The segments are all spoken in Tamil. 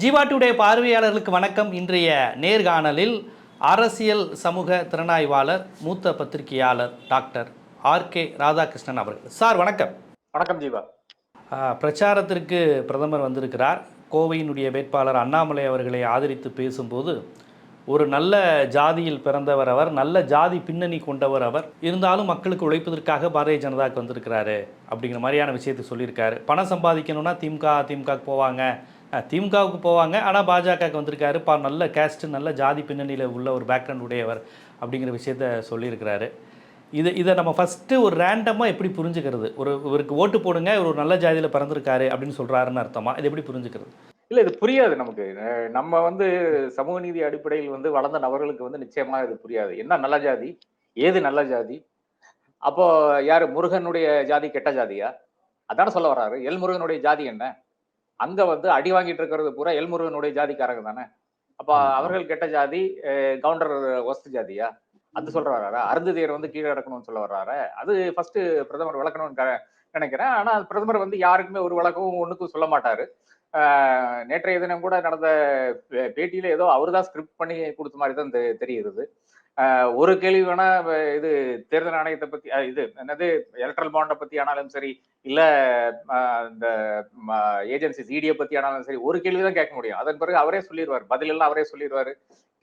ஜீவா டுடே பார்வையாளர்களுக்கு வணக்கம். இன்றைய நேர்காணலில் அரசியல் சமூக திறனாய்வாளர் மூத்த பத்திரிகையாளர் டாக்டர் ஆர்கே ராதாகிருஷ்ணன் அவர்கள். சார் வணக்கம். வணக்கம் ஜீவா. பிரச்சாரத்திற்கு பிரதமர் வந்திருக்கிறார். கோவையினுடைய வேட்பாளர் அண்ணாமலை அவர்களை ஆதரித்து பேசும்போது ஒரு நல்ல ஜாதியில் பிறந்தவர் அவர் நல்ல ஜாதி பின்னணி கொண்டவர் அவர் இருந்தாலும் மக்களுக்கு உழைப்பதற்காக பாரதிய ஜனதாக்கு வந்திருக்கிறாரு அப்படிங்கிற மாதிரியான விஷயத்தை சொல்லியிருக்காரு. பணம் சம்பாதிக்கணும்னா திமுக திமுகவுக்கு போவாங்க. திமுகவுக்கு போவாங்க. ஆனால் பாஜகவுக்கு வந்திருக்காரு. பா நல்ல கேஸ்ட்டு நல்ல ஜாதி பின்னணியில் உள்ள ஒரு பேக்ரவுண்ட் உடையவர் அப்படிங்கிற விஷயத்த சொல்லியிருக்கிறாரு. இது இதை நம்ம ஃபஸ்ட்டு ஒரு ரேண்டமாக எப்படி புரிஞ்சுக்கிறது? ஒரு இவருக்கு ஓட்டு போடுங்க இவர் ஒரு நல்ல ஜாதியில் பிறந்திருக்காரு அப்படின்னு சொல்கிறாருன்னு அர்த்தமா? இது எப்படி புரிஞ்சுக்கிறது? இல்லை இது புரியாது நமக்கு. நம்ம வந்து சமூக நீதி அடிப்படையில் வந்து வளர்ந்த நபர்களுக்கு வந்து நிச்சயமா இது புரியாது. என்ன நல்ல ஜாதி? ஏது நல்ல ஜாதி? அப்போ யார்? முருகனுடைய ஜாதி கெட்ட ஜாதியா? அதான சொல்ல வர்றாரு. எல் முருகனுடைய ஜாதி என்ன? அங்க வந்து அடி வாங்கிட்டு இருக்கிறது பூரா எல் முருகனுடைய ஜாதிக்காரங்க தானே? அப்ப அவர்கள் கெட்ட ஜாதி கவுண்டர் ஒஸ்து ஜாதியா? அது சொல்ற வர்றாரா அருந்ததியர் வந்து கீழே இறக்கணும்னு சொல்ல வர்றாரு அது ஃபர்ஸ்ட் பிரதமர் விளக்கணும்னு நினைக்கிறேன். ஆனா பிரதமர் வந்து யாருக்குமே ஒரு விளக்கமும் ஒண்ணுக்கும் சொல்ல மாட்டாரு. நேற்றைய தினம் கூட நடந்த பேட்டியில ஏதோ அவர்தான் ஸ்கிரிப்ட் பண்ணி கொடுத்த மாதிரி தான் தெரியுது ஒரு கேள்வி வேணா இது தேர்தல் ஆணையத்தை பத்தி இது என்னது எலக்ட்ரல் பாண்டை பத்தி ஆனாலும் சரி இல்ல இந்த ஏஜென்சிஸ் இடியை பத்தி ஆனாலும் சரி ஒரு கேள்வி தான் கேட்க முடியும். அதன் பிறகு அவரே சொல்லிடுவார் பதில் எல்லாம் அவரே சொல்லிடுவாரு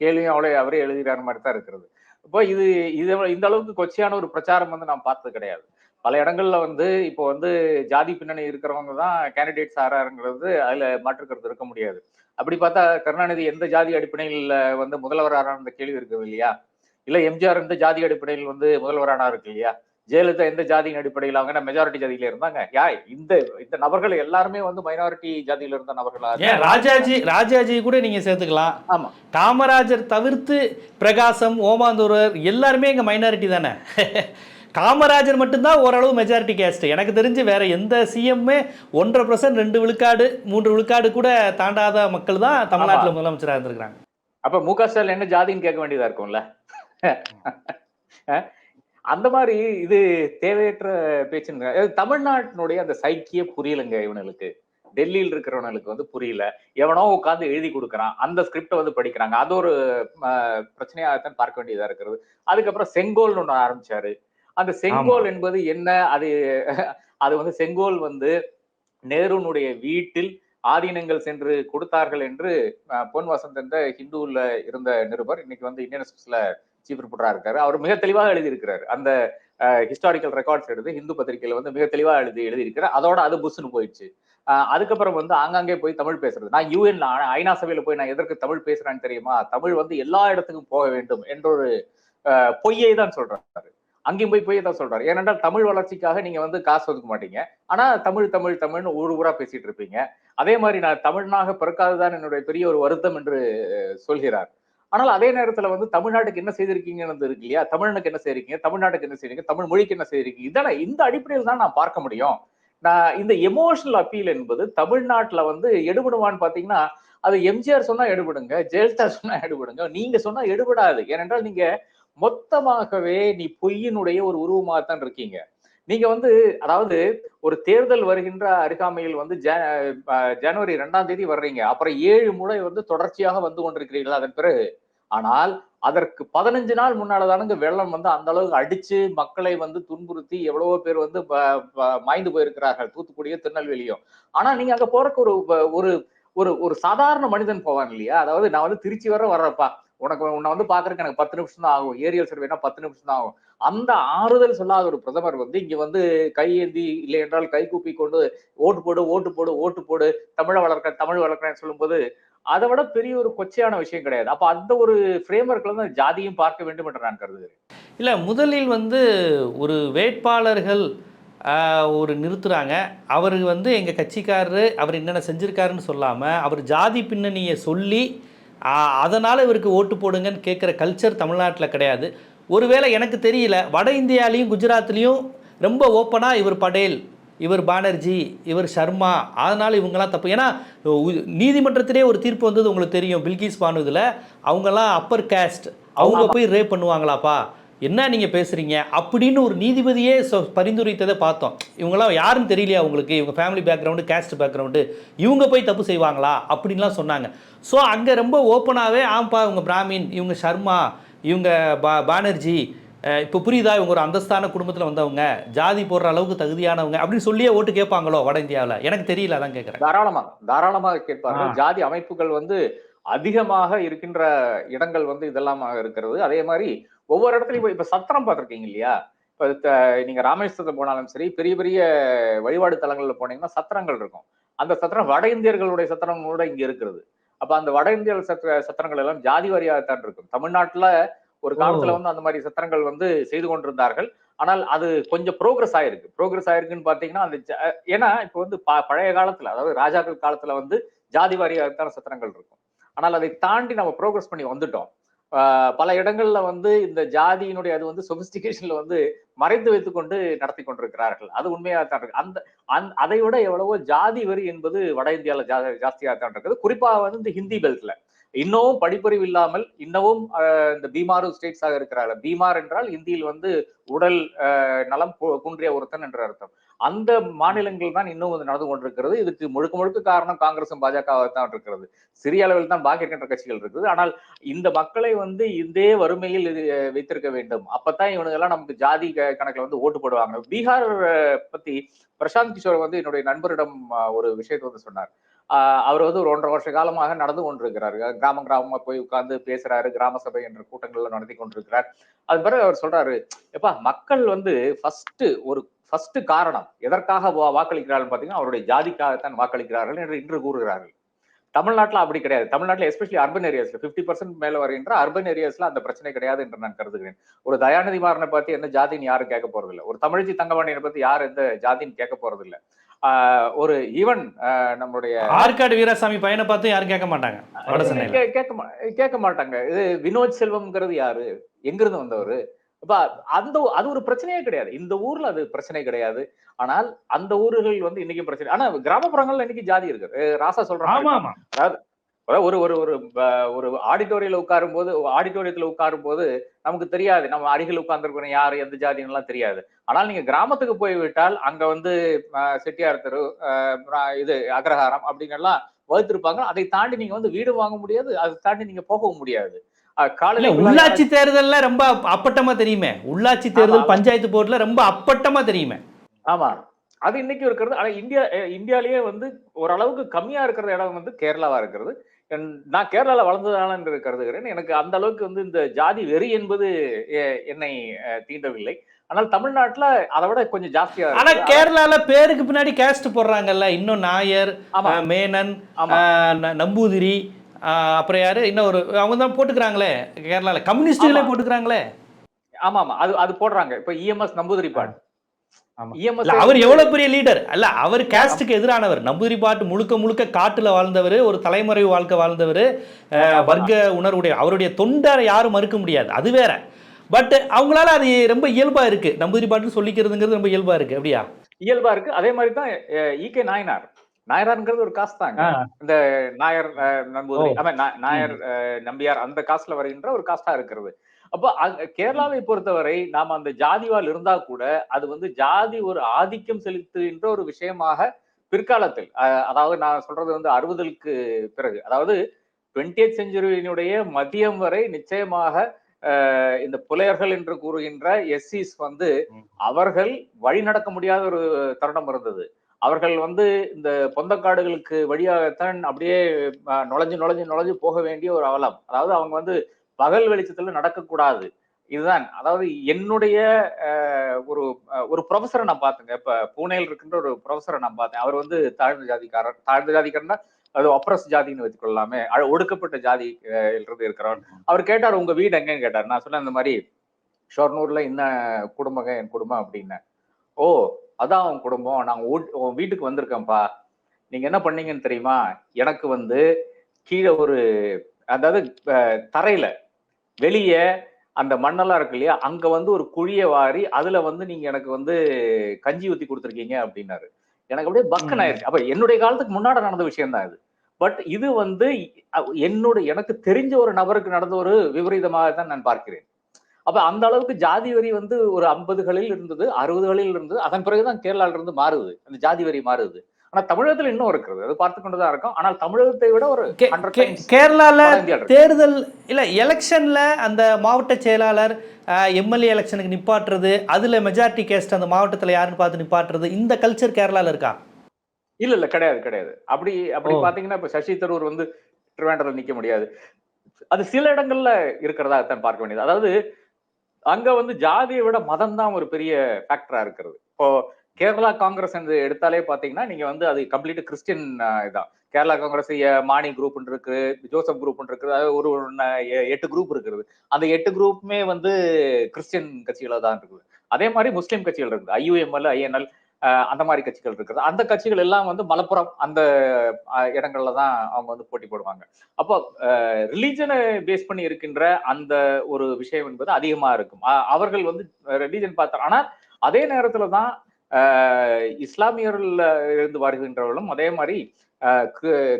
கேள்வியும் அவளே அவரே எழுதுகிறார் மாதிரி தான் இருக்கிறது. இப்போ இது இது இந்த அளவுக்கு கொச்சையான ஒரு பிரச்சாரம் வந்து நான் பார்த்தது கிடையாது. பல இடங்கள்ல வந்து இப்போ வந்து ஜாதி பின்னணி இருக்கிறவங்க தான் கேண்டிடேட்ஸ் ஆறாருங்கிறது அதுல மாற்றுக்கிறது இருக்க முடியாது. அப்படி பார்த்தா கருணாநிதி எந்த ஜாதி அடிப்படையில் வந்து முதல்வர் ஆறான கேள்வி இருக்குது இல்லையா? இல்ல எம்ஜிஆர் எந்த ஜாதி அடிப்படையில் வந்து முதல்வரானா இருக்கு இல்லையா? ஜெயலலிதா எந்த ஜாதியின் அடிப்படையில் அவங்க மெஜாரிட்டி ஜாதியில இருந்தாங்க? யா இந்த இந்த நபர்கள் எல்லாருமே வந்து மைனாரிட்டி ஜாதியில இருந்த நபர்களா ஏன் ராஜாஜி ராஜாஜி கூட நீங்கள் சேர்த்துக்கலாம். ஆமா. காமராஜர் தவிர்த்து பிரகாசம் ஓமாந்தூரர் எல்லாருமே இங்கே மைனாரிட்டி தானே? காமராஜர் மட்டும்தான் ஓரளவு மெஜாரிட்டி கேஸ்ட் எனக்கு தெரிஞ்சு வேற எந்த சிஎம்மே ஒன்றரை பர்சன்ட் ரெண்டு விழுக்காடு மூன்று விழுக்காடு கூட தாண்டாத மக்கள் தான் தமிழ்நாட்டில் முதலமைச்சராக இருந்திருக்கிறாங்க. அப்ப மு க ஸ்டாலின் என்ன ஜாதின்னு கேட்க வேண்டியதா இருக்கும்ல? அந்த மாதிரி இது தேவையற்ற அதாவது தமிழ்நாட்டினுடைய அந்த சைக்கிய புரியலைங்க இவனுக்கு டெல்லியில் இருக்கிறவனுக்கு வந்து புரியல. எவனோ உட்காந்து எழுதி கொடுக்குறான். அந்த ஸ்கிரிப்டை வந்து படிக்கிறாங்க. அது ஒரு பிரச்சனையாகத்தான் பார்க்க வேண்டியதா இருக்கிறது. அதுக்கப்புறம் செங்கோல்னு ஒண்ணு ஆரம்பிச்சாரு. அந்த செங்கோல் என்பது என்ன? அது அது வந்து செங்கோல் வந்து நேருனுடைய வீட்டில் ஆதீனங்கள் சென்று கொடுத்தார்கள் என்று பொன் வசந்த் என்ற ஹிந்துவில் இருந்த நிருபர். இன்னைக்கு வந்து இந்தியன் எக்ஸ்பிரஸ்ல சீஃப் ரிப்போர்ட்டரா இருக்காரு. அவர் மிக தெளிவாக எழுதியிருக்கிறாரு. அந்த ஹிஸ்டாரிக்கல் ரெக்கார்ட்ஸ் எடுத்து ஹிந்து பத்திரிகையில வந்து மிக தெளிவாக எழுதி எழுதியிருக்கிறார். அதோட அது புஷ்னு போயிடுச்சு. அதுக்கப்புறம் வந்து ஆங்காங்கே போய் தமிழ் பேசுறது. நான் யூஎன்ல ஐநா சபையில போய் நான் எதற்கு தமிழ் பேசுறேன்னு தெரியுமா? தமிழ் வந்து எல்லா இடத்துக்கும் போக வேண்டும் என்ற ஒரு பொய்யை தான் சொல்றாரு. அங்கேயும் போய் பொய்யை தான் சொல்றாரு. ஏனென்றால் தமிழ் வளர்ச்சிக்காக நீங்க வந்து காசு ஒதுக்க மாட்டீங்க. ஆனா தமிழ் தமிழ் தமிழ்னு ஊர் ஊரா பேசிட்டு இருப்பீங்க. அதே மாதிரி நான் தமிழ்னாக பிறக்காததான் என்னுடைய பெரிய ஒரு வருத்தம் என்று சொல்கிறார். ஆனால் அதே நேரத்துல வந்து தமிழ்நாட்டுக்கு என்ன செய்திருக்கீங்கன்னு இருக்கு இல்லையா தமிழனுக்கு என்ன செய்யறீங்க தமிழ்நாட்டுக்கு என்ன செய்யறீங்க தமிழ் மொழிக்கு என்ன செய்யறீங்க இதெல்லாம் இந்த அடிப்படையில் தான் நான் பார்க்க முடியும். நான் இந்த எமோஷனல் அப்பீல் என்பது தமிழ்நாட்டுல வந்து எடுபடுவான்னு பாத்தீங்கன்னா அது எம்ஜிஆர் சொன்னா எடுபடுங்க ஜெயலலிதா சொன்னா எடுபடுங்க. நீங்க சொன்னா எடுபடாது. ஏனென்றால் நீங்க மொத்தமாகவே நீ பொய்யினுடைய ஒரு உருவமாகத்தான் இருக்கீங்க. நீங்க வந்து அதாவது ஒரு தேர்தல் வருகின்ற அருகாமையில் வந்து ஜனவரி ரெண்டாம் தேதி வர்றீங்க. அப்புறம் ஏழு முறை வந்து தொடர்ச்சியாக வந்து கொண்டிருக்கிறீர்கள். அதன் பிறகு ஆனால் அதற்கு பதினஞ்சு நாள் முன்னாலதானுங்க வெள்ளம் வந்து அந்த அளவுக்கு அடிச்சு மக்களை வந்து துன்புறுத்தி எவ்வளவோ பேர் வந்து ப- ப- மாய்ந்து போயிருக்கிறார்கள். தூத்துக்குடியோ திருநெல்வேலியோ. ஆனா நீங்க அங்க போறக்கு ஒரு ஒரு ஒரு ஒரு சாதாரண மனிதன் போவான் இல்லையா? அதாவது நான் வந்து திருச்சி வர வர்றப்பா உனக்கு உன்னை வந்து பாக்குறதுக்கு எனக்கு பத்து நிமிஷம் தான் ஆகும். ஏரியல் சர்வேனா பத்து நிமிஷம் தான் ஆகும். அந்த ஆறுதல் சொல்லாத ஒரு பிரதமர் வந்து இங்க வந்து கையேந்தி இல்லை என்றால் கை கூப்பி கொண்டு ஓட்டு போடு ஓட்டு போடு ஓட்டு போடு தமிழை வளர்க்க தமிழ் வளர்க்கிறேன்னு சொல்லும்போது அதை விட பெரிய ஒரு கொச்சையான விஷயம் கிடையாது. அப்போ அந்த ஒரு ஃப்ரேம்வொர்க்ல தான் ஜாதியும் பார்க்க வேண்டும் என்று நான் கருதுகிறேன். இல்லை முதலில் வந்து ஒரு வேட்பாளர்கள் ஒரு நிறுத்துறாங்க. அவர் வந்து எங்கள் கட்சிக்காரரு அவர் என்னென்ன செஞ்சுருக்காருன்னு சொல்லாமல் அவர் ஜாதி பின்னணியை சொல்லி அதனால் இவருக்கு ஓட்டு போடுங்கன்னு கேட்குற கல்ச்சர் தமிழ்நாட்டில் கிடையாது. ஒருவேளை எனக்கு தெரியல வட இந்தியாலேயும் குஜராத்லேயும் ரொம்ப ஓப்பனாக இவர் படேல். இவர் பானர்ஜி இவர் சர்மா அதனால் இவங்கெல்லாம் தப்பு. ஏன்னா நீதிமன்றத்திலே ஒரு தீர்ப்பு வந்தது உங்களுக்கு தெரியும் பில்கிஸ் பானு இதில் அவங்கெல்லாம் அப்பர் கேஸ்ட் அவங்க போய் ரேப் பண்ணுவாங்களாப்பா. என்ன நீங்கள் பேசுகிறீங்க அப்படின்னு ஒரு நீதிபதியே பரிந்துரைத்ததை பார்த்தோம். இவங்கெல்லாம் யாருன்னு தெரியலையா உங்களுக்கு இவங்க ஃபேமிலி பேக்ரவுண்டு கேஸ்ட் பேக்ரவுண்டு இவங்க போய் தப்பு செய்வாங்களா? அப்படின்லாம் சொன்னாங்க. ஸோ அங்கே ரொம்ப ஓப்பனாகவே ஆம்பா இவங்க பிராமின் இவங்க சர்மா இவங்க பா பானர்ஜி இப்போ புரியுதா? இவங்க ஒரு அந்தஸ்தான குடும்பத்தில் வந்தவங்க ஜாதி போடுற அளவுக்கு தகுதியானவங்க அப்படின்னு சொல்லியே ஓட்டு கேட்பாங்களோ வட இந்தியாவில்? எனக்கு தெரியல அதான் கேட்குறேன் தாராளமாக தாராளமாக கேட்பார்கள் ஆ. ஜாதி அமைப்புகள் வந்து அதிகமாக இருக்கின்ற இடங்கள் வந்து இதெல்லாம் இருக்கிறது. அதே மாதிரி ஒவ்வொரு இடத்துலயும் இப்ப- இப்ப சத்திரம் பார்த்திருக்கீங்க இல்லையா? இப்ப நீங்க ராமேஸ்வரத்தை போனாலும் சரி பெரிய பெரிய வழிபாடு தலங்கள்ல போனீங்கன்னா சத்திரங்கள் இருக்கும். அந்த சத்திரம் வட இந்தியர்களுடைய சத்திரம் கூட இங்க இருக்கிறது. அப்ப அந்த வட இந்திய சத்திர சத்திரங்கள் எல்லாம் ஜாதி வாரியாகத்தான் இருக்கும். தமிழ்நாட்டுல ஒரு காலத்துல வந்து அந்த மாதிரி சத்திரங்கள் வந்து செய்து கொண்டிருந்தார்கள். ஆனால் அது கொஞ்சம் ப்ரோக்ரஸ் ஆயிருக்கு. ப்ரோக்ரஸ் ஆயிருக்குன்னு பாத்தீங்கன்னா அந்த ஜ- ஏன்னா இப்ப வந்து ப- பழைய காலத்துல அதாவது ராஜாக்கள் காலத்துல வந்து ஜாதி வாரியாகத்தான சத்திரங்கள் இருக்கும். ஆனால் அதை தாண்டி நம்ம ப்ரோக்ரஸ் பண்ணி வந்துட்டோம். பல இடங்கள்ல வந்து இந்த ஜாதியினுடைய அது வந்து சொபிஸ்டிகேஷன்ல வந்து மறைத்து வைத்துக்கொண்டு நடத்தி கொண்டிருக்கிறார்கள். அது உண்மையாக தான் இருக்கு. அந்த அந்த அதை விட எவ்வளவோ ஜாதி வரி என்பது வட இந்தியால ஜா ஜாஸ்தியாக தான் இருக்குது. குறிப்பாக வந்து இந்த ஹிந்தி பெல்ட்ல இன்னமும் படிப்பறிவு இல்லாமல் இன்னமும் இந்த பீமாரு ஸ்டேட்ஸாக இருக்கிறார்கள் பீமார் என்றால் இந்தியில் வந்து உடல் ஆஹ் நலம் குன்றிய ஒருத்தன் என்ற அர்த்தம். அந்த மாநிலங்கள் தான் இன்னும் வந்து நடந்து கொண்டிருக்கிறது. இதுக்கு முழுக்க முழுக்க காரணம் காங்கிரசும் பாஜகவாக தான் இருக்கிறது. சிறிய அளவில் தான் பாக்கி இருக்கின்ற கட்சிகள் இருக்குது. ஆனால் இந்த மக்களை வந்து இதே வறுமையில் வைத்திருக்க வேண்டும். அப்பதான் இவனுங்க எல்லாம் நமக்கு ஜாதி க- வந்து ஓட்டு போடுவாங்க. பீகார் பத்தி பிரசாந்த் கிஷோர் வந்து என்னுடைய நண்பரிடம் ஒரு விஷயத்தை வந்து சொன்னார். அவர் வந்து ஒரு ஒன்றரை வருஷ காலமாக நடந்து கொண்டிருக்கிறார். கிராம கிராமமா போய் உட்கார்ந்து பேசுறாரு. கிராம சபை என்ற கூட்டங்கள்ல நடத்தி கொண்டிருக்கிறார். அது பிறகு அவர் சொல்றாரு எப்பா மக்கள் வந்து ஃபர்ஸ்ட் ஒரு ஃபர்ஸ்ட் காரணம் எதற்காக வாக்களிக்கிறார்கள் பாத்தீங்கன்னா அவருடைய ஜாதிக்காகத்தான் வாக்களிக்கிறார்கள் என்று இன்று கூறுகிறார்கள். தமிழ்நாட்டில் அப்படி கிடையாது. தமிழ்நாட்டில் எஸ்பெஷலி அர்பன் ஏரியாஸ்ல 50% பர்சன்ட் மேல வருகின்ற அர்பன் ஏரியாஸ்ல அந்த பிரச்சனை கிடையாது என்று நான் கருதுகிறேன். ஒரு தயாநிதி மாறனை பத்தி என்ன ஜாதின்னு யாரும் கேட்க போறது ஒரு தமிழ்ச்சி தங்கமணியனை பத்தி யார் எந்த ஜாதின்னு கேட்க போறதில்லை. ஒரு ஈவன் நம்மளுடைய ஆற்காடு வீராசாமி பையனை பார்த்து யாரும் கேட்க மாட்டாங்க கேட்க கேட்க மாட்டாங்க. இது வினோத் செல்வம்ங்கிறது யாரு? எங்கிருந்து வந்தவர்? அப்ப அந்த அது ஒரு பிரச்சனையே கிடையாது. இந்த ஊர்ல அது பிரச்சனை கிடையாது. ஆனால் அந்த ஊர்கள் வந்து இன்னைக்கும் பிரச்சனை. ஆனா கிராமப்புறங்கள்ல இன்னைக்கு ஜாதி இருக்கு. ராசா சொல்றாங்க ஒரு ஒரு ஒரு ஒரு ஆடிட்டோரியல உட்காரும் போது ஆடிட்டோரியத்துல உட்காரும் போது நமக்கு தெரியாது. நம்ம அருகில் உட்கார்ந்துருக்கிறோம் யாரு எந்த ஜாதின்னு எல்லாம் தெரியாது. ஆனால் நீங்க கிராமத்துக்கு போய் விட்டால் அங்க வந்து செட்டியார் தெரு இது அக்ரஹாரம் அப்படின்னு எல்லாம் வகுத்திருப்பாங்க. அதை தாண்டி நீங்க வந்து வீடு வாங்க முடியாது. அதை தாண்டி நீங்க போகவும் முடியாது. காலையில உள்ளாட்சி தேர்தல்ல ரொம்ப அப்பட்டமா தெரியுமே. உள்ளாட்சி தேர்தல். பஞ்சாயத்து போர்டுல ரொம்ப அப்பட்டமா தெரியுமே. ஆமா. அது இன்னைக்கு இருக்கிறது. ஆனா இந்தியா இந்தியாலயே வந்து ஓரளவுக்கு கம்மியா இருக்கிற இடம் வந்து கேரளாவா இருக்கிறது. நான் கேரளால வளர்ந்ததால என்று கருதுகிறேன். எனக்கு அந்த அளவுக்கு வந்து இந்த ஜாதி வெறி என்பது என்னை தீண்டவில்லை. ஆனால் தமிழ்நாட்டுல அதை விட கொஞ்சம் ஜாஸ்தியா ஆனா இருக்குது. கேரளால பேருக்கு பின்னாடி கேஸ்ட் போடுறாங்கல்ல. இன்னும் நாயர் மேனன் நம்பூதிரி அப்புறம் யாரு? இன்னும் ஒரு அவங்க தான் போட்டுக்கிறாங்களே கேரளால. கம்யூனிஸ்டுகளே. போட்டுக்கிறாங்களே. ஆமா ஆமா. அது அது போடுறாங்க. இப்ப இஎம்எஸ் நம்பூதிரி பாட் அவர் எவ்வளவு பெரிய லீடர் அல்ல அவர் கேஸ்டுக்கு எதிரானவர். நம்பூதிரி பாட்டு முழுக்க முழுக்க காட்டுல வாழ்ந்தவர் ஒரு தலைமுறை வாழ்க்கை வாழ்ந்தவர் வர்க்க உணர்வுடைய அவருடைய தொண்டரை யாரும் மறுக்க முடியாது. அது வேற. பட் அவங்களால அது ரொம்ப இயல்பா இருக்கு. நம்பூதிரி பாட்டுன்னு சொல்லிக்கிறதுங்கிறது ரொம்ப இயல்பா இருக்கு. அப்படியா? இயல்பா இருக்கு. அதே மாதிரி தான் ஈகே நாயனார். நாயனார்ங்கிறது ஒரு காஸ்ட் தாங்க. இந்த நாயர் நம்பூதிரி நாயர் அஹ், நம்பியார் அந்த காஸ்ட்ல வருகின்ற ஒரு காஸ்டா இருக்கிறது. அப்போ அங்க கேரளாவை பொறுத்தவரை நாம அந்த ஜாதிவால் இருந்தா கூட அது வந்து ஜாதி ஒரு ஆதிக்கம் செலுத்துகின்ற ஒரு விஷயமாக பிற்காலத்தில் அதாவது நான் சொல்றது வந்து அறுபதுக்கு பிறகு அதாவது டுவெண்டியத் செஞ்சுரியினுடைய மதியம் வரை நிச்சயமாக இந்த புலையர்கள் என்று கூறுகின்ற எஸ்சிஸ் வந்து. அவர்கள் வழி நடக்க முடியாத ஒரு தருணம் இருந்தது அவர்கள் வந்து இந்த பொந்தக்காடுகளுக்கு வழியாகத்தான் அப்படியே நுழைஞ்சு நுழைஞ்சு நுழைஞ்சு போக வேண்டிய ஒரு அவலம் அதாவது அவங்க வந்து பகல் வெளிச்சத்துல நடக்கக்கூடாது. இதுதான். அதாவது என்னுடைய ஒரு ஒரு ப்ரொஃபஸரை நான் பார்த்தேங்க. இப்ப பூனேல இருக்கின்ற ஒரு ப்ரொஃபஸரை நான் பார்த்தேன். அவர் வந்து தாழ்ந்த ஜாதிக்காரர். தாழ்ந்த ஜாதிக்காரன்னா அது ஒப்ரஸ் ஜாதின்னு வச்சுக்கொள்ளலாமே. ஒடுக்கப்பட்ட ஜாதி இருந்து இருக்கிறவர் அவர் கேட்டார் உங்க வீடு எங்கன்னு கேட்டார். நான் சொன்னேன் இந்த மாதிரி ஷொர்னூர்ல என்ன குடும்பங்க என் குடும்பம் அப்படின்னேன். ஓ அதான் அவன் குடும்பம். நான் உன் வீட்டுக்கு வந்திருக்கேன்ப்பா. நீங்க என்ன பண்ணீங்கன்னு தெரியுமா? எனக்கு வந்து கீழே ஒரு அதாவது தரையில வெளியே அந்த மண்ணெல்லாம் இருக்கு இல்லையா? அங்க வந்து ஒரு குழிய வாரி அதுல வந்து நீங்க எனக்கு வந்து கஞ்சி ஊத்தி கொடுத்துருக்கீங்க அப்படின்னாரு. எனக்கு அப்படியே பக்கன். ஆயிருச்சு. அப்ப என்னுடைய காலத்துக்கு முன்னாடி நடந்த விஷயம் தான் இது. பட் இது வந்து என்னோட எனக்கு தெரிஞ்ச ஒரு நபருக்கு நடந்த ஒரு விபரீதமாக தான் நான் பார்க்கிறேன். அப்ப அந்த அளவுக்கு ஜாதி வரி வந்து ஒரு ஐம்பதுகளில் இருந்தது அறுபதுகளில் இருந்தது. அதன் பிறகுதான் கேரளால இருந்து மாறுது. அந்த ஜாதி வரி மாறுது. ஆனா தமிழகத்துல இன்னும் இருக்கிறது அது பார்த்து கொண்டுதான் இருக்கும். ஆனால் தமிழகத்தை விட ஒரு கே- 100 கே- times கேரளால. தேர்தல் இல்ல எலெக்ஷன்ல அந்த மாவட்ட செயலாளர் எம்எல்ஏ எலெக்ஷனுக்கு நிப்பாட்டுறது அதுல மெஜாரிட்டி கேஸ்ட் அந்த மாவட்டத்துல யாருன்னு பார்த்து நிப்பாட்டுறது இந்த கல்ச்சர் கேரளால இருக்கா? இல்ல இல்ல கிடையாது கிடையாது. அப்படி அப்படி. பாத்தீங்கன்னா இப்ப சசி தரூர் வந்து திருவேண்டத்தில் நிக்க முடியாது. அது சில இடங்கள்ல இருக்கிறதா தான் பார்க்க வேண்டியது. அதாவது அங்க வந்து ஜாதியை விட மதம் தான் ஒரு பெரிய ஃபேக்டரா இருக்கிறது. இப்போ கேரளா காங்கிரஸ் என்று எடுத்தாலே பாத்தீங்கன்னா நீங்க வந்து அது கம்ப்ளீட் கிறிஸ்டின் இதான். கேரளா காங்கிரஸ் மானி மாணி குரூப் இருக்கு ஜோசப் குரூப் இருக்குது அதாவது ஒரு எட்டு குரூப் இருக்குது. அந்த எட்டு குரூப்புமே வந்து கிறிஸ்டியன் கட்சிகளா தான் இருக்குது. அதே மாதிரி முஸ்லீம் கட்சிகள் இருக்குது. ஐயுஎம்எல் ஐஎன்எல் அந்த மாதிரி கட்சிகள் இருக்குது. அந்த கட்சிகள் எல்லாம் வந்து மலப்புரம் அந்த இடங்கள்ல தான் அவங்க வந்து போட்டி போடுவாங்க. அப்போ ரிலீஜனை பேஸ் பண்ணி இருக்கின்ற அந்த ஒரு விஷயம் என்பது அதிகமா இருக்கும். அவர்கள் வந்து ரிலீஜன் பார்த்தார். ஆனா அதே நேரத்துல தான் இஸ்லாமியர்கள் இருந்து வருகின்றவர்களும் அதே மாதிரி அஹ்,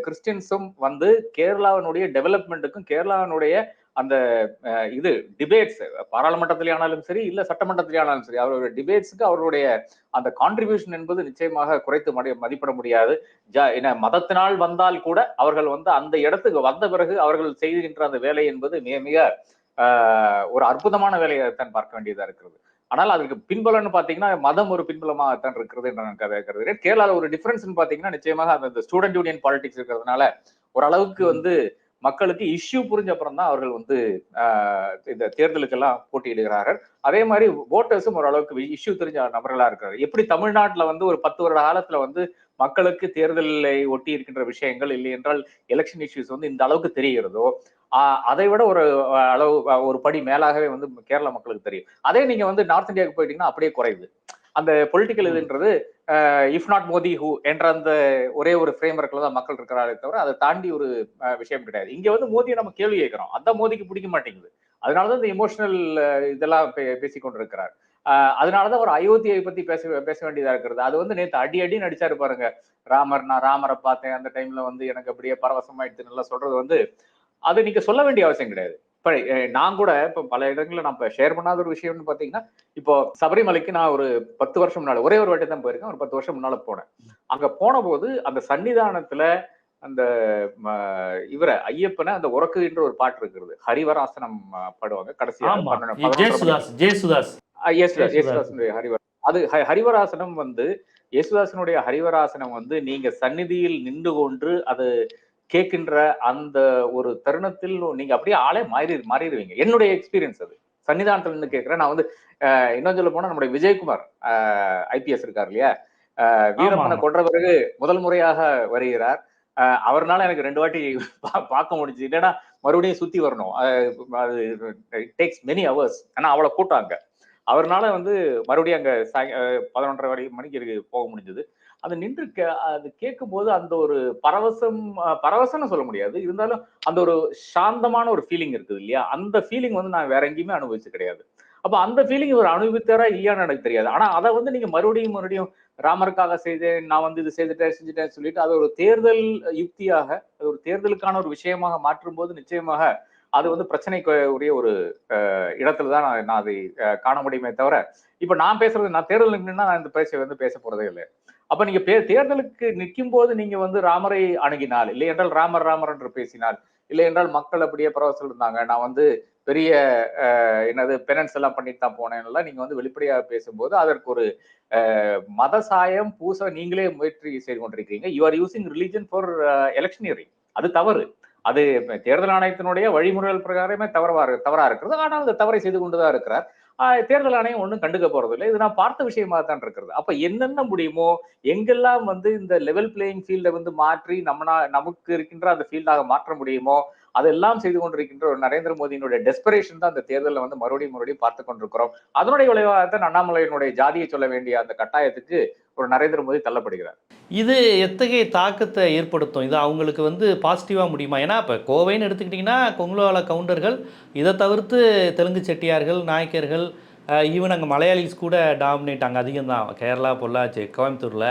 கிறிஸ்டியன்ஸும் வந்து கேரளாவினுடைய டெவலப்மெண்ட்டுக்கும் கேரளாவினுடைய அந்த அஹ், இது டிபேட்ஸ் பாராளுமன்றத்திலே ஆனாலும் சரி இல்ல சட்டமன்றத்திலே ஆனாலும் சரி அவருடைய டிபேட்ஸுக்கு அவருடைய அந்த கான்ட்ரிபியூஷன் என்பது நிச்சயமாக குறைத்து மடி- மதிப்பிட முடியாது. ஜா- என்ன மதத்தினால் வந்தால் கூட அவர்கள் வந்து அந்த இடத்துக்கு வந்த பிறகு அவர்கள் செய்கின்ற அந்த வேலை என்பது மிக மிக ஒரு அற்புதமான வேலையை தான் பார்க்க வேண்டியதா இருக்கிறது. ஆனால் அதுக்கு பின்பலன்னு பாத்தீங்கன்னா மதம் ஒரு பின்பலமாக தான் இருக்கிறது என்று நான் கருதுகிறேன். கேரளாவில் ஒரு டிஃபரன்ஸ்னு பாத்தீங்கன்னா நிச்சயமாக அந்த ஸ்டூடெண்ட் யூனியன் பாலிடிக்ஸ் இருக்கிறதுனால ஓரளவுக்கு வந்து மக்களுக்கு இஷ்யூ புரிஞ்ச அப்புறம் தான் அவர்கள் வந்து ஆஹ், இந்த தேர்தலுக்கெல்லாம் போட்டியிடுகிறார்கள். அதே மாதிரி ஓட்டர்ஸும் ஓரளவுக்கு இஷ்யூ தெரிஞ்ச நபர்களா இருக்கிறார் எப்படி தமிழ்நாட்டுல வந்து ஒரு பத்து வருட காலத்துல வந்து மக்களுக்கு தேர்தலை ஒட்டி இருக்கின்ற விஷயங்கள் இல்லை என்றால் எலெக்ஷன் இஷ்யூஸ் வந்து இந்த அளவுக்கு தெரிகிறதோ அதை விட ஒரு அளவு ஒரு படி மேலாகவே வந்து கேரள மக்களுக்கு தெரியும். அதே நீங்க வந்து நார்த் இந்தியாவுக்கு போயிட்டீங்கன்னா அப்படியே குறையுது அந்த பொலிட்டிக்கல் இதுன்றது இஃப் நாட் மோடி ஹூ என்ற அந்த ஒரே ஒரு ஃப்ரேம் ஒர்க்ல தான் மக்கள் இருக்கிறாரே தவிர அதை தாண்டி ஒரு விஷயம் கிடையாது. இங்க வந்து மோதியை நம்ம கேள்வி கேட்கிறோம். அதான் மோதிக்கு பிடிக்க மாட்டேங்குது. அதனாலதான் இந்த இமோஷனல் இதெல்லாம் பே- பேசிக் கொண்டிருக்கிறார் ஆஹ் அதனாலதான் ஒரு அயோத்தியை பத்தி பேச பேச வேண்டியதா இருக்கிறது. அது வந்து நேத்து அடி அடி நடிச்சாரு பாருங்க. ராமர் நான் ராமரை பார்த்தேன். அந்த டைம்ல வந்து எனக்கு அப்படியே பரவசமாயிடுச்சு நல்லா சொல்றது வந்து அது நீங்க சொல்ல வேண்டிய அவசியம் கிடையாது. இப்ப நான் கூட இப்ப பல இடங்கள்ல நான் இப்ப ஷேர் பண்ணாத ஒரு விஷயம்னு பாத்தீங்கன்னா இப்போ சபரிமலைக்கு நான் ஒரு பத்து வருஷம் முன்னால ஒரே ஒரு வாட்டி தான் போயிருக்கேன். ஒரு பத்து வருஷம் முன்னால போனேன். அங்க போன போது அந்த சன்னிதானத்துல அந்த இவரை ஐயப்பனை அந்த உறக்குகின்ற ஒரு பாட்டு இருக்கிறது. ஹரிவராசனம் பாடுவாங்க. கடைசியா ஆமா. பன்னெண்டு- பதினொன்றரை மணிக்கு. ஜெயசுதாஸ் ஜெயசுதாஸ் ஆஹ் யேசுதாஸ் யேசுதாஸ். யேசுதாசனுடைய ஹரிவர். அது ஹரிவராசனம் வந்து யேசுதாசனுடைய ஹரிவராசனம் வந்து நீங்க சந்நிதியில் நின்று கொண்டு அது கேட்கின்ற அந்த ஒரு தருணத்தில் நீங்க அப்படியே ஆளே மாறி மாறிடுவீங்க என்னுடைய எக்ஸ்பீரியன்ஸ் அது. சன்னிதானத்துல நின்று கேட்கிறேன். நான் வந்து இன்னும் சொல்ல போனா நம்முடைய விஜயகுமார் ஐபிஎஸ் இருக்கார் இல்லையா? ஆமா. கொன்ற பிறகு முதல் முறையாக வருகிறார். அவர்னால எனக்கு ரெண்டு வாட்டி பார்க்க முடிஞ்சு இல்லைன்னா மறுபடியும் சுத்தி வரணும். அது டேக்ஸ் மெனி ஹவர்ஸ் ஆனா அவ்வளவு கூட்டம் அங்க அவர்னால வந்து மறுபடியும் அங்க பதினொன்றரை வரை மணிக்கு போக முடிஞ்சது. அது நின்று கே- அது கேட்கும் போது அந்த ஒரு பரவசம் பரவசம்னு சொல்ல முடியாது. இருந்தாலும் அந்த ஒரு சாந்தமான ஒரு ஃபீலிங் இருக்குது இல்லையா? அந்த ஃபீலிங் வந்து நான் வேற எங்கேயுமே அனுபவிச்சு கிடையாது. அப்போ அந்த ஃபீலிங் ஒரு அனுபவித்தாரா இல்லையான்னு எனக்கு தெரியாது. ஆனால் அதை வந்து நீங்கள் மறுபடியும் மறுபடியும் ராமருக்காக செய்தேன் நான் வந்து இது செய்துட்டேன் செஞ்சுட்டேன் சொல்லிட்டு அது ஒரு தேர்தல் யுக்தியாக அது ஒரு தேர்தலுக்கான ஒரு விஷயமாக மாற்றும் போது நிச்சயமாக அது வந்து பிரச்சனைக்கு உரிய ஒரு இடத்துல தான் நான் நான் அதை காண முடியுமே தவிர இப்ப நான் பேசுறது நான் தேர்தல் நின்னா நான் இந்த பேச வந்து பேச போறதே இல்லை. அப்ப நீங்க பே தேர்தலுக்கு நிற்கும் போது நீங்க வந்து ராமரை அணுகினால் இல்லை என்றால் ராமர் ராமர் என்று பேசினால் இல்லை என்றால் மக்கள் அப்படியே பரவசல் இருந்தாங்க நான் வந்து பெரிய என்னது பெனன்ஸ் எல்லாம் பண்ணிட்டு தான் போனேன் எல்லாம் நீங்க வந்து வெளிப்படையாக பேசும்போது அதற்கு ஒரு மத சாயம் பூச நீங்களே முயற்சி செய்து கொண்டிருக்கிறீங்க. You are using religion for electioneering அது தவறு. அது தேர்தல் ஆணையத்தினுடைய வழிமுறைகள் பிரகாரமே தவறவா தவறா இருக்கிறது. ஆனால் அந்த தவறை செய்து கொண்டுதான் இருக்கிறார். தேர்தல் ஆணையம் ஒன்றும் கண்டுக்க போறது இல்லை இது நான் பார்த்த விஷயமா தான் இருக்கிறது. அப்ப என்னென்ன முடியுமோ எங்கெல்லாம் வந்து இந்த லெவல் பிளேயிங் ஃபீல்டை வந்து மாற்றி நம்ம நமக்கு இருக்கின்ற அந்த ஃபீல்டாக மாற்ற முடியுமோ அதெல்லாம் செய்து கொண்டிருக்கின்ற ஒரு நரேந்திர மோடியினுடைய டெஸ்பரேஷன் தான் அந்த தேர்தலில் வந்து மறுபடியும் மறுபடியும் பார்த்து கொண்டிருக்கிறோம். அதனுடைய விளைவாகத்தான் அண்ணாமலையினுடைய ஜாதியை சொல்ல வேண்டிய அந்த கட்டாயத்துக்கு ஒரு நரேந்திர மோடி தள்ளப்படுகிறார். இது எத்தகைய தாக்கத்தை ஏற்படுத்தும்? இது அவங்களுக்கு வந்து பாசிட்டிவாக முடியுமா? ஏன்னா இப்போ கோவைன்னு எடுத்துக்கிட்டிங்கன்னா கொங்குலவால கவுண்டர்கள் இதை தவிர்த்து தெலுங்கு செட்டியார்கள் நாயக்கர்கள் ஈவன் அங்கே மலையாளிஸ் கூட டாமினேட் அங்கே அதிகம் தான் கேரளா பொள்ளாச்சி கோயம்புத்தூரில்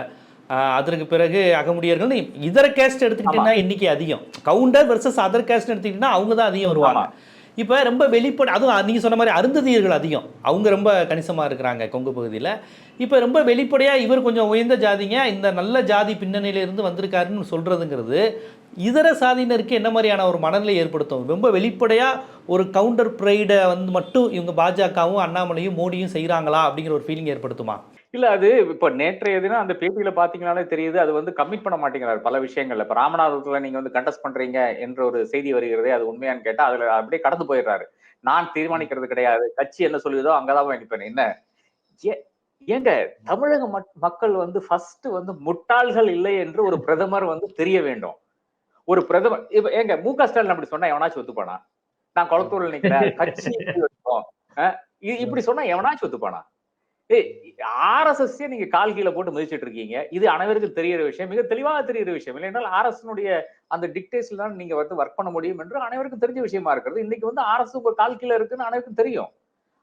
அதற்கு பிறகு அகமுடியர்கள் இதர கேஸ்ட் எடுத்துக்கிட்டிங்கன்னா எண்ணிக்கை அதிகம். கவுண்டர் வெர்சஸ் அதர் கேஸ்ட் எடுத்துக்கிட்டிங்கன்னா அவங்க தான் அதிகம் வருவாங்க. இப்போ ரொம்ப வெளிப்படை அதுவும் நீங்கள் சொன்ன மாதிரி அருந்ததியர்கள் அதிகம். அவங்க ரொம்ப கணிசமாக இருக்கிறாங்க கொங்கு பகுதியில். இப்போ ரொம்ப வெளிப்படையாக இவர் கொஞ்சம் உயர்ந்த ஜாதிங்க இந்த நல்ல ஜாதி பின்னணியிலிருந்து வந்திருக்காருன்னு சொல்கிறதுங்கிறது இதர சாதியினருக்கு என்ன மாதிரியான ஒரு மனநிலை ஏற்படுத்தும்? ரொம்ப வெளிப்படையாக ஒரு கவுண்டர் ப்ரைடை வந்து மட்டும் இவங்க பாஜகவும் அண்ணாமலையும் மோடியும் செய்கிறாங்களா அப்படிங்கிற ஒரு ஃபீலிங் ஏற்படுத்துமா? இல்ல அது இப்ப நேற்றைய தினம் அந்த பேட்டியில பாத்தீங்கன்னாலே தெரியுது. அது வந்து கமிட் பண்ண மாட்டேங்கிறாரு பல விஷயங்கள்ல. இப்ப ராமநாதபுரத்துல நீங்க வந்து கண்டஸ்ட் பண்றீங்க என்ற ஒரு செய்தி வருகிறதே அது உண்மையான்னு கேட்டா அதுல அப்படியே கடந்து போயிடுறாரு. நான் தீர்மானிக்கிறது கிடையாது. கட்சி என்ன சொல்லுதோ அங்கதான் நிற்பேன் என்ன? ஏ- ஏங்க தமிழக மக்கள் வந்து ஃபர்ஸ்ட் வந்து முட்டாள்கள் இல்லை என்று ஒரு பிரதமர் வந்து தெரிய வேண்டும். ஒரு பிரதமர் இப்ப ஏங்க மு க ஸ்டாலின் அப்படி சொன்னா எவனாச்சும் ஒத்துப்பானா நான் குளத்தூர்ல நிக்கிறேன். கட்சி இப்படி இப்படி சொன்னா எவனாச்சும் ஒத்துப்பானா ஆர்எஸ்எஸ் நீங்க கால் கீழே போட்டு மிதிச்சிட்டு இருக்கீங்க. இது அனைவருக்கும் தெரியிற விஷயம் மிக தெளிவாக தெரியிற விஷயம். இல்லை என்றால் ஆர்எஸ்னுடைய அந்த டிக்டேட்ஸ்ல தான் நீங்க வந்து ஒர்க் பண்ண முடியும் என்று அனைவருக்கும் தெரிஞ்ச விஷயமா இருக்கிறது. இன்னைக்கு வந்து ஆர்எஸ் உங்க கால் கீழே இருக்குன்னு அனைவருக்கும் தெரியும்.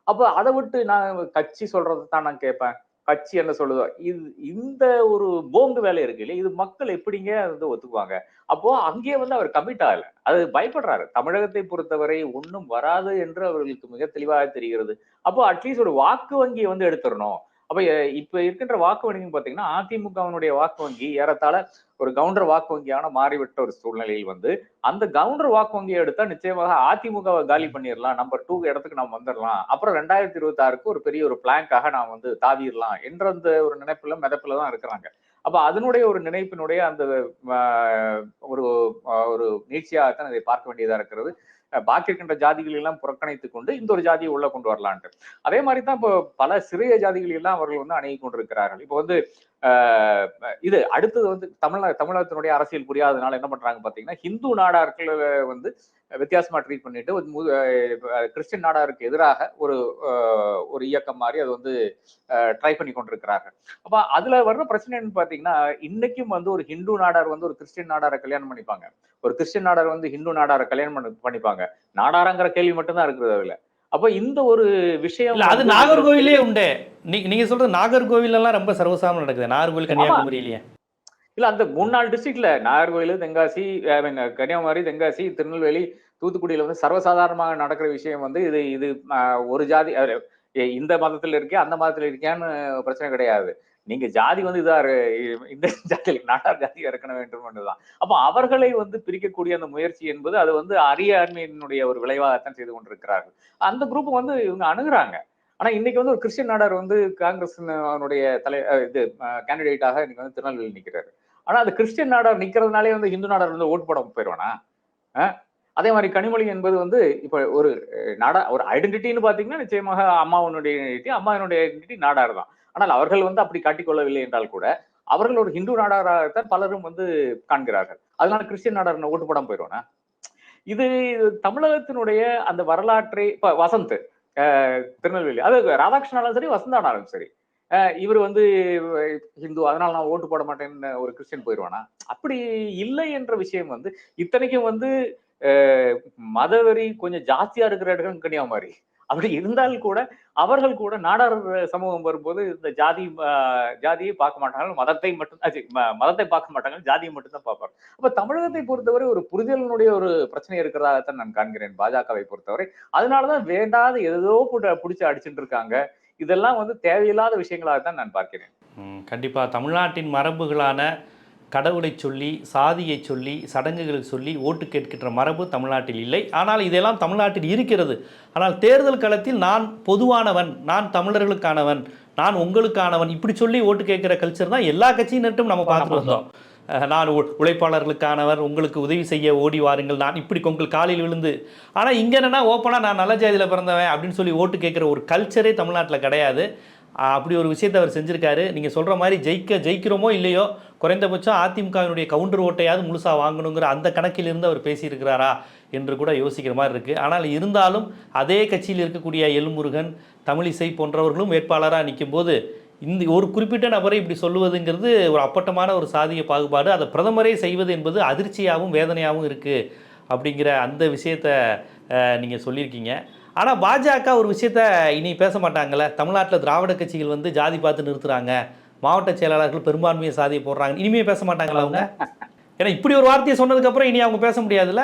அப்போ அதை விட்டு நான் கட்சி சொல்றது தான் நான் கேட்பேன். கட்சி என்ன சொல்லுதோ இது இந்த ஒரு போங்கு வேலை இருக்கு இல்லையா? இது மக்கள் எப்படிங்க வந்து ஒத்துக்குவாங்க? அப்போ அங்கேயே வந்து அவர் கமிட் ஆகல. அது பயப்படுறாரு. தமிழகத்தை பொறுத்தவரை ஒன்றும் வராது என்று அவர்களுக்கு மிக தெளிவாக தெரிகிறது. அப்போ அட்லீஸ்ட் ஒரு வாக்கு வங்கியை வந்து எடுத்துடணும். அப்ப இப்போ இப்ப இருக்கின்ற வாக்கு வங்கின்னு பாத்தீங்கன்னா அதிமுகவினுடைய வாக்கு வங்கி ஏறத்தாழ ஒரு கவுண்டர் வாக்கு வங்கியான மாறிவிட்ட ஒரு சூழ்நிலையில் வந்து அந்த கவுண்டர் வாக்கு வங்கியை எடுத்தா நிச்சயமாக அதிமுகவை காலி பண்ணிடலாம் நம்பர் டூ இடத்துக்கு நம்ம வந்துடலாம் அப்புறம் ரெண்டாயிரத்தி இருபத்தி ஆறுக்கு ஒரு பெரிய ஒரு பிளாங்காக நாம் வந்து தாவிடலாம் என்ற அந்த ஒரு நினைப்புல மிதப்புல தான் இருக்கிறாங்க. அப்ப அதனுடைய ஒரு நினைப்பினுடைய அந்த ஒரு ஒரு நீட்சியாகத்தான் இதை பார்க்க வேண்டியதா இருக்கிறது. பாக்கி இருக்கின்ற ஜாதிகள் எல்லாம் புறக்கணித்துக் கொண்டு இந்த ஒரு ஜாதியை உள்ள கொண்டு வரலான்ட்டு. அதே மாதிரி தான் இப்போ பல சிறிய ஜாதிகள் எல்லாம் அவர்கள் வந்து அணுகி கொண்டிருக்கிறார்கள் இப்போ வந்து இது அடுத்தது வந்து தமிழ்நா தமிழகத்தினுடைய அரசியல் புரியாததுனால என்ன பண்றாங்க பாத்தீங்கன்னா ஹிந்து நாடார்கள் வந்து வித்தியாசமா ட்ரீட் பண்ணிட்டு கிறிஸ்டின் நாடாருக்கு எதிராக ஒரு ஒரு இயக்கம் மாதிரி அது வந்து ட்ரை பண்ணி கொண்டிருக்கிறாங்க அப்ப அதுல வர்ற பிரச்சனைன்னு பாத்தீங்கன்னா இன்னைக்கும் வந்து ஒரு ஹிந்து நாடார் வந்து ஒரு கிறிஸ்டின் நாடாரை கல்யாணம் பண்ணிப்பாங்க. ஒரு கிறிஸ்டின் நாடார் வந்து ஹிந்து நாடாரை கல்யாணம் பண்ணி பண்ணிப்பாங்க. நாடாரங்கிற கேள்வி மட்டும்தான் இருக்குது அதுல. அப்ப இந்த ஒரு விஷயம் இல்ல அது நாகர்கோவிலே உண்டு. நீங்க சொல்றது நாகர்கோவில் எல்லாம் ரொம்ப சர்வசாதாரணம் நடக்குது. நாகர்கோவில் கன்னியாகுமரியிலேயே. இல்ல அந்த மூணு நாலு டிஸ்ட்ரிக்ட்ல நாகர்கோயில் தென்காசி கன்னியாகுமரி தென்காசி திருநெல்வேலி தூத்துக்குடியில வந்து சர்வசாதாரணமாக நடக்கிற விஷயம் வந்து இது இது ஒரு ஜாதி இந்த மதத்துல இருக்கே அந்த மதத்துல இருக்கியான்னு பிரச்சனை கிடையாது. நீங்க ஜாதி வந்து இதா இந்த ஜாதியில் நாட்டார் ஜாதி இறக்கண வேண்டும் என்றுதான். அப்போ அவர்களை வந்து பிரிக்கக்கூடிய அந்த முயற்சி என்பது அது வந்து அரியன்மையினுடைய ஒரு விளைவாகத்தான் செய்து கொண்டிருக்கிறார்கள். அந்த குரூப் வந்து இவங்க அணுகுறாங்க. ஆனா இன்னைக்கு வந்து ஒரு கிறிஸ்டியன் நாடார் வந்து காங்கிரஸ் அவனுடைய தலை இது கேண்டிடேட்டாக இன்னைக்கு வந்து திருநெல்வேலி நிக்கிறாரு. ஆனா அந்த கிறிஸ்டியன் நாடார் நிக்கிறதுனாலே வந்து இந்து நாடார் வந்து ஓட்டு போட போயிடுவானா அதே மாதிரி கனிமொழி என்பது வந்து இப்ப ஒரு நாடா ஒரு ஐடென்டிட்டின்னு பாத்தீங்கன்னா நிச்சயமாக அம்மாவனுடைய ஐடென்டிட்டி அம்மாவினுடைய ஐடென்டிட்டி நாடார் தான் ஆனால் அவர்கள் வந்து அப்படி காட்டிக்கொள்ளவில்லை என்றால் கூட அவர்கள் ஒரு ஹிந்து நாடாராகத்தான் பலரும் வந்து காண்கிறார்கள். அதனால கிறிஸ்டியன் நாடார் ஓட்டு போடாம போயிடுவானா? இது தமிழகத்தினுடைய அந்த வரலாற்றை இப்ப வசந்த் திருநெல்வேலி அது ராதாகிருஷ்ணனாலும் சரி வசந்தானாலும் சரி அஹ், இவர் வந்து ஹிந்து அதனால நான் ஓட்டு போட மாட்டேன்னு ஒரு கிறிஸ்டியன் போயிடுவானா? அப்படி இல்லை என்ற விஷயம் வந்து இத்தனைக்கும் வந்து மதவெறி கொஞ்சம் ஜாஸ்தியா இருக்கிற இடம் கன்னியாகுமரி. அப்படி இருந்தால் கூட அவர்கள் கூட நாடார் சமூகம் வரும்போது இந்த ஜாதி ஜாதியை பார்க்க மாட்டாங்க மதத்தை மட்டும் மதத்தை பார்க்க மாட்டாங்க ஜாதியை மட்டும்தான் பார்ப்பாங்க அப்ப தமிழகத்தை பொறுத்தவரை ஒரு புரிதலினுடைய ஒரு பிரச்சனை இருக்கிறதாகத்தான் நான் காண்கிறேன் பாஜகவை பொறுத்தவரை. அதனாலதான் வேண்டாத ஏதோ பிடிச்சி அடிச்சுட்டு இருக்காங்க. இதெல்லாம் வந்து தேவையில்லாத விஷயங்களாகத்தான் நான் பார்க்கிறேன். கண்டிப்பா தமிழ்நாட்டின் மரபுகளான கடவுளை சொல்லி சாதியை சொல்லி சடங்குகளை சொல்லி ஓட்டு கேட்கின்ற மரபு தமிழ்நாட்டில் இல்லை. ஆனால் இதெல்லாம் தமிழ்நாட்டில் இருக்கிறது. ஆனால் தேர்தல் களத்தில் நான் பொதுவானவன் நான் தமிழர்களுக்கானவன் நான் உங்களுக்கானவன் இப்படி சொல்லி ஓட்டு கேட்கிற கல்ச்சர் தான் எல்லா கட்சியினர்ட்டும் நம்ம பார்த்துட்டு வந்தோம். நான் உழைப்பாளர்களுக்கானவர் உங்களுக்கு உதவி செய்ய ஓடி வாருங்கள் நான் இப்படி உங்கள் காலில் விழுந்து. ஆனால் இங்கே என்னன்னா ஓப்பனாக நான் நல்ல ஜாதியில் பிறந்தவன் அப்படின்னு சொல்லி ஓட்டு கேட்குற ஒரு கல்ச்சரே தமிழ்நாட்டில் கிடையாது. அப்படி ஒரு விஷயத்தை அவர் செஞ்சுருக்காரு. நீங்கள் சொல்கிற மாதிரி ஜெயிக்க ஜெயிக்கிறோமோ இல்லையோ குறைந்தபட்சம் அதிமுகவினுடைய கவுண்டர் ஓட்டையாவது முழுசாக வாங்கணுங்கிற அந்த கணக்கிலிருந்து அவர் பேசியிருக்கிறாரா என்று கூட யோசிக்கிற மாதிரி இருக்குது ஆனால் இருந்தாலும் அதே கட்சியில் இருக்கக்கூடிய எல்முருகன் தமிழிசை போன்றவர்களும் வேட்பாளராக நிற்கும்போது இந்த ஒரு குறிப்பிட்ட நபரை இப்படி சொல்லுவதுங்கிறது ஒரு அப்பட்டமான ஒரு சாதிய பாகுபாடு. அதை பிரதமரே செய்வது என்பது அதிர்ச்சியாகவும் வேதனையாகவும் இருக்குது அப்படிங்கிற அந்த விஷயத்தை நீங்கள் சொல்லியிருக்கீங்க. ஆனால் பாஜக ஒரு விஷயத்த இனி பேச மாட்டாங்கல்ல? தமிழ்நாட்டில் திராவிட கட்சிகள் வந்து ஜாதி பார்த்து நிறுத்துறாங்க. மாவட்ட செயலாளர்கள் பெரும்பான்மையை சாதியை போடுறாங்க. இனிமே பேச மாட்டாங்களா அவங்க? ஏன்னா இப்படி ஒரு வார்த்தையை சொன்னதுக்கப்புறம் இனி அவங்க பேச முடியாதுல்ல?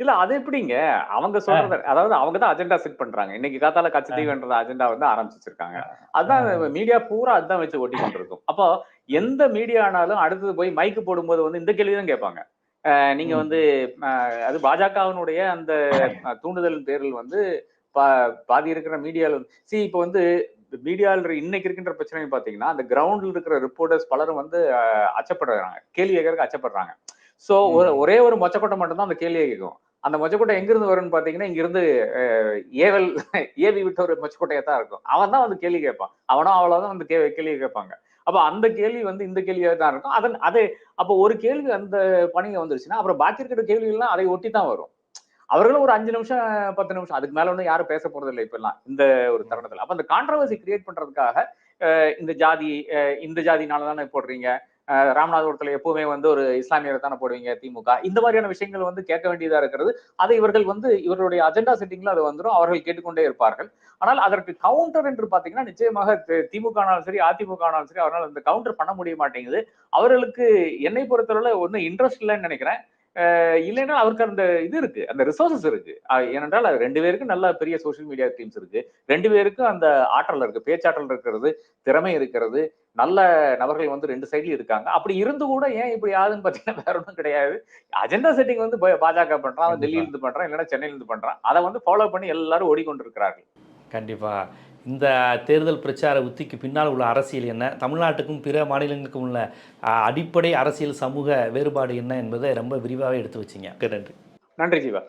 இல்ல அது எப்படிங்க? அவங்க சொல்றது அதாவது அவங்க தான் அஜெண்டா செட் பண்றாங்க. இன்னைக்கு காத்தால கட்சி தீவன்ற அஜெண்டா வந்து ஆரம்பிச்சு வச்சிருக்காங்க அதான் மீடியா பூரா அதுதான் வச்சு ஒட்டி கொண்டிருக்கும். அப்போ எந்த மீடியா ஆனாலும் அடுத்தது போய் மைக்கு போடும்போது வந்து இந்த கேள்வி தான் கேட்பாங்க. நீங்க. வந்து அது பாஜகவினுடைய அந்த தூண்டுதல் பேரில் வந்து பா- பாதி இருக்கிற மீடியால சி இப்போ வந்து மீடியால இன்னைக்கு இருக்கின்ற பிரச்சனை பாத்தீங்கன்னா அந்த கிரவுண்ட்ல இருக்கிற ரிப்போர்ட்டர்ஸ் பலரும் வந்து அச்சப்படுறாங்க. கேள்வி கேட்கறதுக்கு அச்சப்படுறாங்க. சோ ஒரு ஒரே ஒரு மொச்சக்கொட்டை மட்டும் தான் அந்த கேள்வியை கேட்கும். அந்த மொச்சக்கொட்டை எங்க இருந்து வரும்னு பாத்தீங்கன்னா இங்க இருந்து அஹ், ஏவல் ஏவி விட்ட ஒரு மொச்சக்கொட்டையா தான் இருக்கும். அவன் தான் வந்து கேள்வி கேட்பான். அவனும் அவ்வளவுதான் வந்து கே- கேள்வி கேட்பாங்க. அப்ப அந்த கேள்வி வந்து இந்த கேள்வியா தான் இருக்கும். அதன் அது அப்போ ஒரு கேள்வி அந்த பணிங்க வந்துருச்சுன்னா அப்புறம் பாக்கி இருக்கிற கேள்விகள்லாம் அதை ஒட்டி தான் வரும். அவர்களும் ஒரு அஞ்சு நிமிஷம் பத்து நிமிஷம் அதுக்கு மேல ஒன்றும் யாரும் பேச போறது இல்லை இப்ப எல்லாம் இந்த ஒரு தருணத்துல. அப்ப அந்த கான்ட்ரவர்சி கிரியேட் பண்றதுக்காக இந்த ஜாதி இந்த ஜாதினால தானே போடுறீங்க? ராமநாதபுரத்துல எப்பவுமே வந்து ஒரு இஸ்லாமியரை தானே போடுவீங்க திமுக. இந்த மாதிரியான விஷயங்கள் வந்து கேட்க வேண்டியதா இருக்கிறது. அதை இவர்கள் வந்து இவர்களுடைய அஜெண்டா செட்டிங்ல அது வந்துடும் அவர்கள் கேட்டுக்கொண்டே இருப்பார்கள். ஆனால் அதற்கு கவுண்டர் என்று பாத்தீங்கன்னா நிச்சயமாக தி- திமுக ஆனாலும் சரி அதிமுக ஆனாலும் சரி அவரால் அந்த கவுண்டர் பண்ண முடிய மாட்டேங்குது. அவர்களுக்கு என்னை பொறுத்தளவுல ஒன்றும் இன்ட்ரெஸ்ட் இல்லைன்னு நினைக்கிறேன். இல்லைன்னா அவருக்கு அந்த இது இருக்கு அந்த ரிசோர்சஸ் இருக்கு. ஏனென்றால் ரெண்டு பேருக்கும் நல்ல பெரிய சோஷியல் மீடியா டீம்ஸ் இருக்கு. ரெண்டு பேருக்கும் அந்த ஆற்றல் இருக்கு பேச்சாற்றல் இருக்கிறது திறமை இருக்கிறது. நல்ல நபர்கள் வந்து ரெண்டு சைட்லயும் இருக்காங்க. அப்படி இருந்து கூட ஏன் இப்படி ஆகுதுன்னு பாத்தீங்கன்னா வேற ஒன்றும் கிடையாது. அஜெண்டா செட்டிங் வந்து பாஜக பண்றான் டெல்லியில இருந்து பண்றான் இல்லைன்னா சென்னையில இருந்து பண்றான். அதை வந்து ஃபாலோ பண்ணி எல்லாரும் ஓடிக்கொண்டிருக்கிறார்கள். கண்டிப்பாக இந்த தேர்தல் பிரச்சார உத்திக்கு பின்னால் உள்ள அரசியல் என்ன? தமிழ்நாட்டுக்கும் பிற மாநிலங்களுக்கும் உள்ள அடிப்படை அரசியல் சமூக வேறுபாடு என்ன என்பதை ரொம்ப விரிவாகவே எடுத்து வச்சிங்க. நன்றி. நன்றி ஜீவா.